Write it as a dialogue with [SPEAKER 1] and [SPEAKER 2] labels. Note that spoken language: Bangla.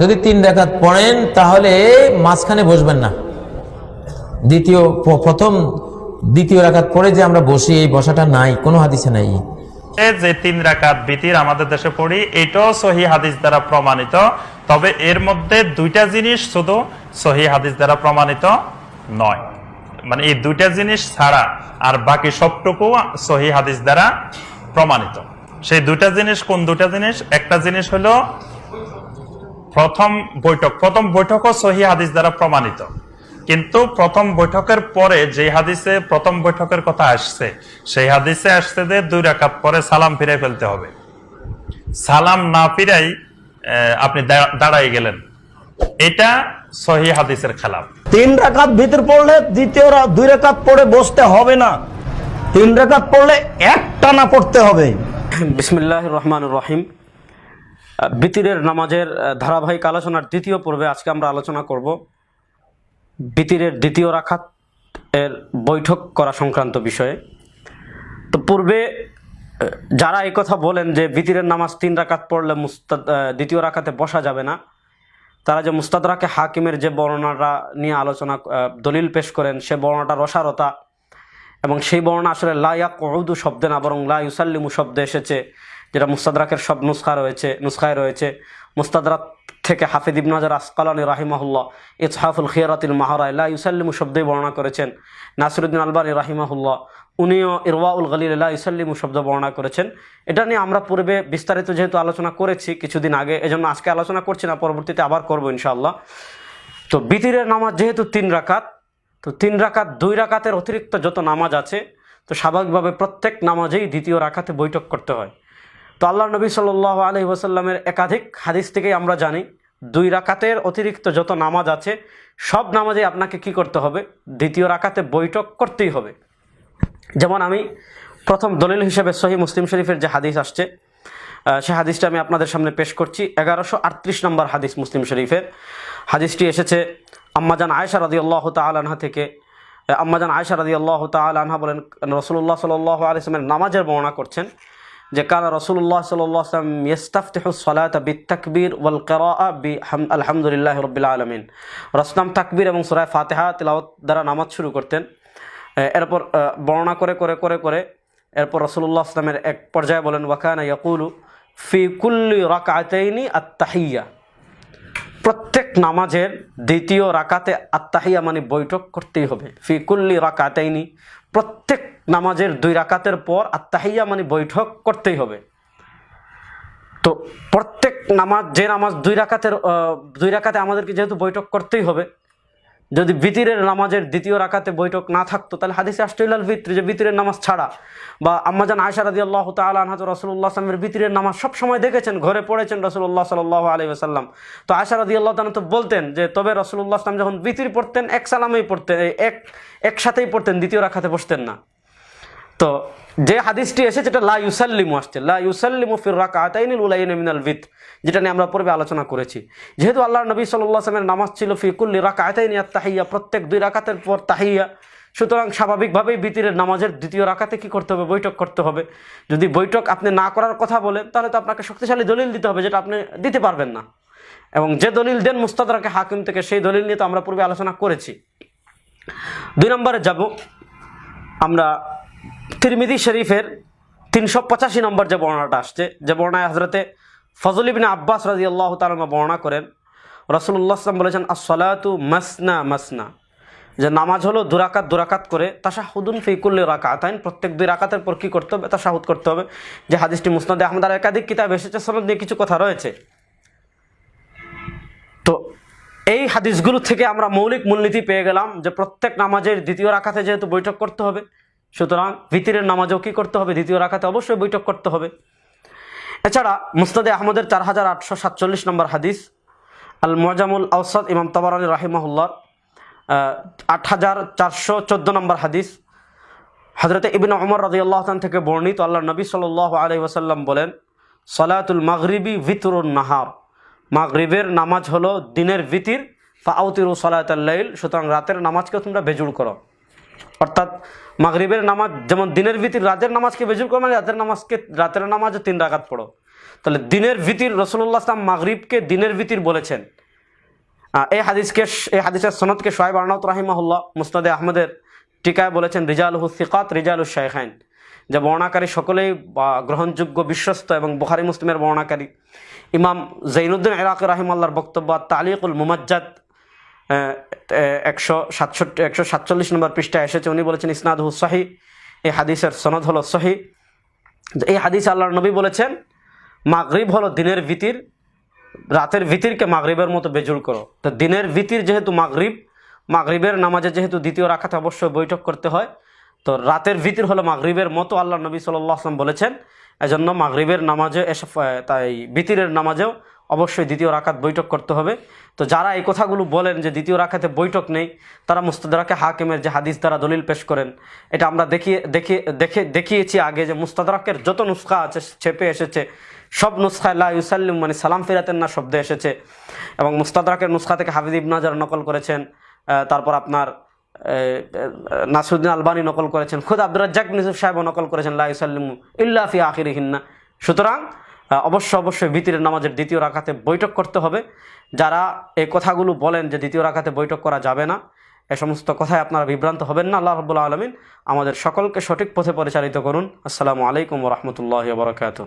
[SPEAKER 1] যদি তিন রাকাত পড়েন, তাহলে মাঝখানে বসবেন না। দ্বিতীয় প্রথম, দ্বিতীয় রাকাত পড়ে যে আমরা বসি, এই বসাটা নাই, কোনো হাদিসে নাই।
[SPEAKER 2] যে তিন রাকাত বিতির আমাদের দেশে পড়ি, এটাও সহি হাদিস দ্বারা প্রমাণিত। তবে এর মধ্যে দুইটা জিনিস শুধু সহি হাদিস দ্বারা প্রমাণিত নয়। মানে এই দুইটা জিনিস ছাড়া আর বাকি সবটুকু সহি হাদিস দ্বারা প্রমাণিত। সেই দুটা জিনিস কোন দুটা জিনিস? একটা জিনিস হলো প্রথম বৈঠক প্রথম বৈঠকও সহি হাদিস দ্বারা প্রমাণিত। কিন্তু প্রথম বৈঠকের পরে যে হাদিসে প্রথম বৈঠকের কথা আসছে সেই হাদিসে আসছে যে দুই রাকাত পরে সালাম ফিরে ফেলতে হবে। সালাম না ফিরাই আহ, আপনি দাঁড়াই গেলেন। এটা সহি হাদিসের খেলাফ।
[SPEAKER 3] তিন রাকাত ভিতর পড়লে দ্বিতীয় রা- দুই রাকাত পড়ে বসতে হবে না। তিন রাকাত পড়লে একটা না পড়তে হবে।
[SPEAKER 4] বিসমিল্লাহ রহমান রহিম। বিতিরের নামাজের ধারাবাহিক আলোচনার দ্বিতীয় পর্বে আজকে আমরা আলোচনা করব বিতিরের দ্বিতীয় রাখাত এর বৈঠক করা সংক্রান্ত বিষয়ে। তো পূর্বে যারা এই কথা বলেন যে বিতিরের নামাজ তিন রাকাত পড়লে মুস্তাদ দ্বিতীয় রাকাতে বসা যাবে না, তারা যে মুস্তাদরাকে হাকিমের যে বর্ণনাটা নিয়ে আলোচনা দলিল পেশ করেন, সে বর্ণনাটা রসারতা এবং সেই বর্ণনা আসলে লাইয়া কৌদু শব্দে না, বরং লা ইউসাল্লিমু শব্দে এসেছে। যেটা মুস্তাদরাকের সব নুসখা রয়েছে, নুসখায় রয়েছে। মুস্তাদরাক থেকে হাফিদ ইবন হাজার আসকালানি রাহিমাহুল্লাহ ইসহাফুল খিয়ারাতিল মাহারায় লা ইউসাল্লিমু শব্দেই বর্ণনা করেছেন। নাসিরুদ্দিন আলবানী রাহিমাহুল্লাহ, উনিও ইরওয়াউল গলিল লা ইউসাল্লিমু শব্দ বর্ণনা করেছেন। এটা নিয়ে আমরা পূর্বে বিস্তারিত যেহেতু আলোচনা করেছি কিছুদিন আগে, এজন্য আজকে আলোচনা করছি না, পরবর্তীতে আবার করব ইনশাআল্লাহ। তো বিতিরের নামাজ যেহেতু তিন রাকাত, তো তিন রাকাত, দুই রাকাতের অতিরিক্ত যত নামাজ আছে, তো স্বাভাবিকভাবে প্রত্যেক নামাজেই দ্বিতীয় রাকাতে বৈঠক করতে হয়। তো আল্লাহ নবী সাল আলহি ওসাল্লামের একাধিক হাদিস থেকেই আমরা জানি, দুই রাকাতের অতিরিক্ত যত নামাজ আছে, সব নামাজে আপনাকে কি করতে হবে? দ্বিতীয় রাকাতে বৈঠক করতেই হবে। যেমন আমি প্রথম দলিল হিসেবে সহি মুসলিম শরীফের যে হাদিস আসছে সে হাদিসটা আমি আপনাদের সামনে পেশ করছি, এগারোশো আটত্রিশ নম্বর হাদিস মুসলিম শরীফের। হাদিসটি এসেছে আম্মাজান আয়সা রাদি আল্লাহ তালহা থেকে। আম্মাজান আয়সা রাদি আল্লাহ তালহা বলেন রসুল্লাহ সাল আলিয়ামের নামাজের বর্ণনা করছেন যে কান রসুল্লাহ সাল্লাম ইস্তাফতেহুসলাত বি তাকবীর ওয়াল কেরা বি হাম আলহামদুলিল্লাহ রবিল আলমিন। রসলাম তাকবীর এবং সুরায় ফাতেহা তিলাওয়াত দ্বারা নামাজ শুরু করতেন। এরপর বর্ণনা করে করে করে করে এরপর রসুল্লাহ আসলামের এক পর্যায়ে বলেন, ওয়াকানা ইয়াকুলু ফি কুল্লি রাকাতাইনি আত্তাহিয়া। প্রত্যেক নামাজের দ্বিতীয় রাকাতে আত্তাহিয়া মানে বৈঠক করতেই হবে। ফি কুল্লি রাকাতাইনি প্রত্যেক নামাজের দুই রাকাতের পর আত্তাহিয়া মানে বৈঠক করতেই হবে। তো প্রত্যেক নামাজ, যে নামাজ দুই রাকাতের দুই রাকাতে আমাদেরকে যেহেতু বৈঠক করতেই হবে, যদি বিতিরের নামাজের দ্বিতীয় রাকাতে বৈঠক না থাকতো, তাহলে হাদিসে আস্ট্রেলিয়াল ভিতরে যে বিতিরের নামাজ ছাড়া। বা আম্মাজান আয়সা রাদি আল্লাহ তালাহাত রসুল্লাহ আসলামের বিতিরের নামাজ সব সময় দেখেছেন, ঘরে পড়েছেন রসুল্লাহ সাল্লাহ আলী আসাল্লাম তো আয়সা রাদি আল্লাহ তালা তো বলতেন যে, তবে রসুল্লাহ আসলাম যখন বিতির পড়তেন, এক সালামেই পড়তেন, এক, একসাথেই পড়তেন, দ্বিতীয় রাখাতে বসতেন না। তো যে হাদিসটি এসেছে যেটা লা ইউসাল্লিমু আসছে, লা ইউসাল্লিমু ফির রাকাতাইনিল উলাইন মিনাল ভিত যেটা নিয়ে আমরা পূর্বে আলোচনা করেছি। যেহেতু আল্লাহ নবী সাল্লাল্লাহু আলাইহি নামাজ ছিল ফি কুল্লি রাকাতাইনি আত-তাহিয়া, প্রত্যেক দুই রাকাতের পর তাহিয়া। সুতরাং স্বাভাবিকভাবেই বিতিরের নামাজের দ্বিতীয় রাকাতে কি করতে হবে? বৈঠক করতে হবে। যদি বৈঠক আপনি না করার কথা বলেন, তাহলে তো আপনাকে শক্তিশালী দলিল দিতে হবে, যেটা আপনি দিতে পারবেন না। এবং যে দলিল দেন মুস্তাদরাকে হাকিম থেকে, সেই দলিল নিয়ে তো আমরা পূর্বে আলোচনা করেছি। দুই নম্বরে যাব। আমরা তিরমিদি শরীফের তিনশো পঁচাশি নম্বর যে বর্ণনাটা আসছে, যে বর্ণায় হজরতে ফজল ইবিন আব্বাস রাজি আল্লাহ তালমা বর্ণনা করেন রসুল্লাহ আসলাম বলেছেন আসলাতু মাসনা মাসনা যে নামাজ হলো দুরাকাত দুরাকাত করে, তাশাহুদুন ফিকুল্লি রাকাতাইন, প্রত্যেক দুই রাকাতের পর কী করতে হবে? তাশাহুদ করতে হবে। যে হাদিসটি মুসনাদে আহমদার একাধিক কিতাব এসেছে, সনদ নিয়ে কিছু কথা রয়েছে। তো এই হাদিসগুলো থেকে আমরা মৌলিক মূলনীতি পেয়ে গেলাম যে প্রত্যেক নামাজের দ্বিতীয় রাখাতে যেহেতু বৈঠক করতে হবে সুতরাং ভিতিরের নামাজও কী করতে হবে? দ্বিতীয় রাখাতে অবশ্যই বৈঠক করতে হবে। এছাড়া মুস্তাদে আহমদের চার হাজার আটশো সাতচল্লিশ নম্বর হাদিস আল মজামুল আউসাদ ইমাম তাবারানি রাহিমাহুল্লার আট হাজার চারশো চোদ্দ নম্বর হাদিস। হজরত ইবিন ওমর রাজি আল্লাহ থেকে বর্ণিত আল্লাহ নবী সাল আলাই ওসাল্লাম বলেন, সলাতুল মাগরিবি ভিতরুন নাহার। মাগরিবের নামাজ হলো দিনের ভিতির ফাউতিরু সলাতাল্লাইল সুতরাং রাতের নামাজকে তোমরা বেজুড় করো। অর্থাৎ মাগরিবের নামাজ, যেমন দিনের ভিতির রাতের নামাজকে বেজুর করো মানে রাতের নামাজকে, রাতের নামাজও তিন রাকাত পড়ো। তাহলে দিনের ভিতির রসুল্লাহ আসলাম মাগরিবকে দিনের ভিতির বলেছেন। এই হাদিসকে, এই হাদিসের সনদকে সোহেব আর্নাউত রাহিমাহুল্লাহ মুস্তাদে আহমদের টিকায় বলেছেন রিজাল সিকাত রিজাল শাইখাইন। যে বর্ণাকারী সকলেই গ্রহণযোগ্য বিশ্বস্ত এবং বুখারি, মুসলিমের বর্ণাকারী ইমাম জৈনুদ্দিন ইরাক রাহিমাল্লাহর বক্তব্য, তালিকুল মুমাজ্জাদ একশো সাতষট্টি, একশো সাতচল্লিশ নম্বর পৃষ্ঠায় এসেছে। উনি বলেছেন ইসনাদ সাহি এই হাদিসের সনদ হলো সহি এই হাদিস আল্লাহর নবী বলেছেন, মাগরিব হলো দিনের ভিতির, রাতের ভিতিরকে মাগরিবের মতো বেজুল করো। তো দিনের ভিতির যেহেতু মাগরিব, মাগরিবের নামাজে যেহেতু দ্বিতীয় রাখাতে অবশ্যই বৈঠক করতে হয়, তো রাতের ভিতির হলো মাগরিবের মতো আল্লাহ নবী সাল্লাহ আসলাম বলেছেন। এজন্য মাগরিবের নামাজে এসে, তাই ভিতিরের নামাজেও অবশ্যই দ্বিতীয় রাখাত বৈঠক করতে হবে। তো যারা এই কথাগুলো বলেন যে দ্বিতীয় রাখাতে বৈঠক নেই, তারা মুস্তাদারাকে হাকিমের যে হাদিস দ্বারা দলিল পেশ করেন। এটা আমরা দেখিয়ে দেখে দেখে, দেখিয়েছি আগে যে মুস্তাদারাকের যত নুস্খা আছে ছেপে এসেছে, সব নুসখায় লা ইউসাল্লিম মানে সালাম ফিরাতেন না শব্দে এসেছে। এবং মুস্তাদরাকের নুসখা থেকে হাফিজ ইবনাজার নকল করেছেন তারপর আপনার নাসরুদ্দিন আলবানি নকল করেছেন, খুদ আব্দুর রাজ্জাক নিসুফ সাহেবও নকল করেছেন, লা ইউসাল্লিম ইল্লা ফি আখিরিহিন্না। সুতরাং অবশ্য অবশ্যই ভিতরের নামাজের দ্বিতীয় রাখাতে বৈঠক করতে হবে। যারা এই কথাগুলো বলেন যে দ্বিতীয় রাখাতে বৈঠক করা যাবে না, এ সমস্ত কথায় আপনারা বিভ্রান্ত হবেন না। আল্লাহ রবুল্লা আলমিন আমাদের সকলকে সঠিক পথে পরিচালিত করুন। আসসালামু আলাইকুম রহমতুল্লাহ বরকাত